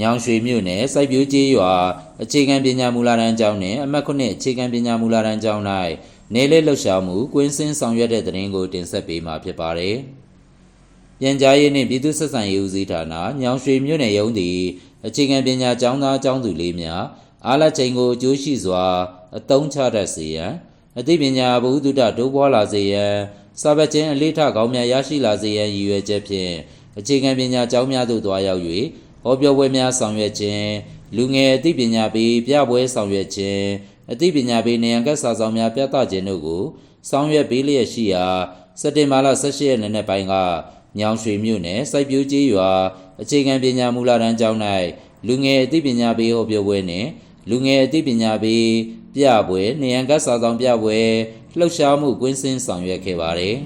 ညောင်ရွှေမြို့နယ်စိုက်ပျိုးကျေးရွာအခြေခံပညာမူလတန်းကျောင်းနှင့်အမှတ်9အခြေခံပညာမူလတန်းကျောင်း၌နေလေလှုပ်ရှားမှုကွင်းစင်းဆောင်ရွက်တဲ့တဲ့ရင်ကိုတင်ဆက်ပေးမှာဖြစ်ပါတယ်။ပြန်ကြားရေးနှင့်ပြည်သူ့ဆက်ဆံရေးဦးစီးဌာနညောင်ရွှေမြို့နယ်ရုံးသည်အခြေခံပညာကျောင်းသားကျောင်းသူလေးများအားလက်ချိန်ကိုအကျိုးရှိစွာအသုံးချတတ်စေရန်အသိပညာဘုဟုတုတတိုးပွားလာစေရန်စာပတ်ချင်းအလေးထကောင်းများရရှိလာစေရန်ရည်ရွယ်ချက်ဖြင့်အခြေခံပညာကျောင်းများသို့တွားရောက်၍ ဟောပြောပွဲများဆောင်ရွက်ခြင်းလူငယ်အသိပညာပေးပြပွဲဆောင်ရွက်ခြင်းအသိပညာပေးနေရန်ကစာဆောင်များပြသခြင်းတို့ကိုဆောင်ရွက်ပေးလျက်ရှိရာစက်တင်ဘာလ18ရက်နေ့နေ့ပိုင်းကညောင်ရွှေမြို့နယ်စိုက်ပျိုးကျေးရွာအခြေခံပညာမူလတန်းကျောင်း၌လူငယ်အသိပညာပေးဟောပြောပွဲနှင့်လူငယ်အသိပညာပေးပြပွဲနေရန်ကစာဆောင်ပြပွဲလှုပ်ရှားမှုကွင်းစင်းဆောင်ရွက်ခဲ့ပါသည်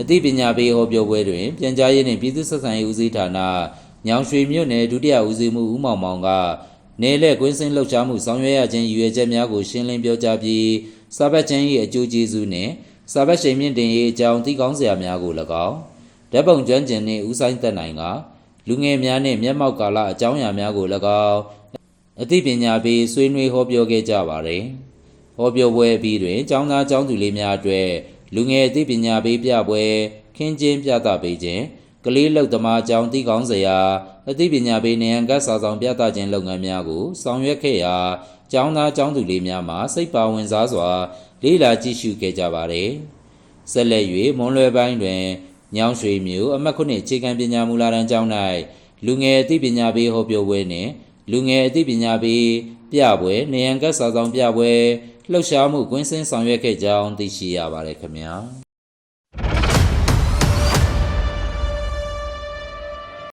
အသိပညာပေးဟောပြောပွဲတွင် ပြန်ကြားရေးနှင့်ပြည်သူ့ဆက်ဆံရေးဦးစီးဌာန ညောင်ရွှေမြို့နယ်ဒုတိယဦးစီးမှူးဦးမောင်မောင်ကနေလဲကွင်းစင်းလှုပ်ရှားမှုဆောင်ရွက်ရခြင်းရည်ရွယ်ချက်များကိုရှင်းလင်းပြောကြားပြီးစာပတ်ချင်း၏အကျိုးကျေးဇူးနှင့်စာပတ်ရှိန်မြင့်တင်ရေးအကြောင်းသိကောင်းစရာများကို၎င်းဓာတ်ပုံကျွမ်းကျင်နှင့်ဦးဆိုင်သက်နိုင်ကလူငယ်များနှင့်မျက်မှောက်ကာလအကြောင်းအရာများကို၎င်းအသိပညာပေးဆွေးနွေးဟောပြောခဲ့ကြပါသည်ဟောပြောပွဲအပြီးတွင်ကျောင်းသားကျောင်းသူလေးများအတွက်လူငယ်အသိပညာပေးပြပွဲခင်းကျင်းပြသပေးခြင်း ကလေးလောက်သမားကျောင်းသိကောင်းစရာအသိပညာပေးနေရန်ကစာဆောင်ပြသခြင်းလုပ်ငန်းများကိုဆောင်ရွက်ခဲ့ရာကျောင်းသားကျောင်းသူလေးများမှစိတ်ပါဝင်စားစွာ လေးလာကြည့်ရှုခဲ့ကြပါသည်ဆက်လက်၍မွန်လွယ်ပိုင်းတွင်ညောင်ရွှေမြို့အမှတ်9အခြေခံပညာမူလတန်းကျောင်း၌လူငယ်အသိပညာပေးဟောပြောပွဲနှင့်လူငယ်အသိပညာပေးပြပွဲနေရန်ကစာဆောင်ပြပွဲလှုပ်ရှားမှုကွင်းစင်းဆောင်ရွက်ခဲ့ကြောင်းသိရှိရပါတယ်ခင်ဗျာ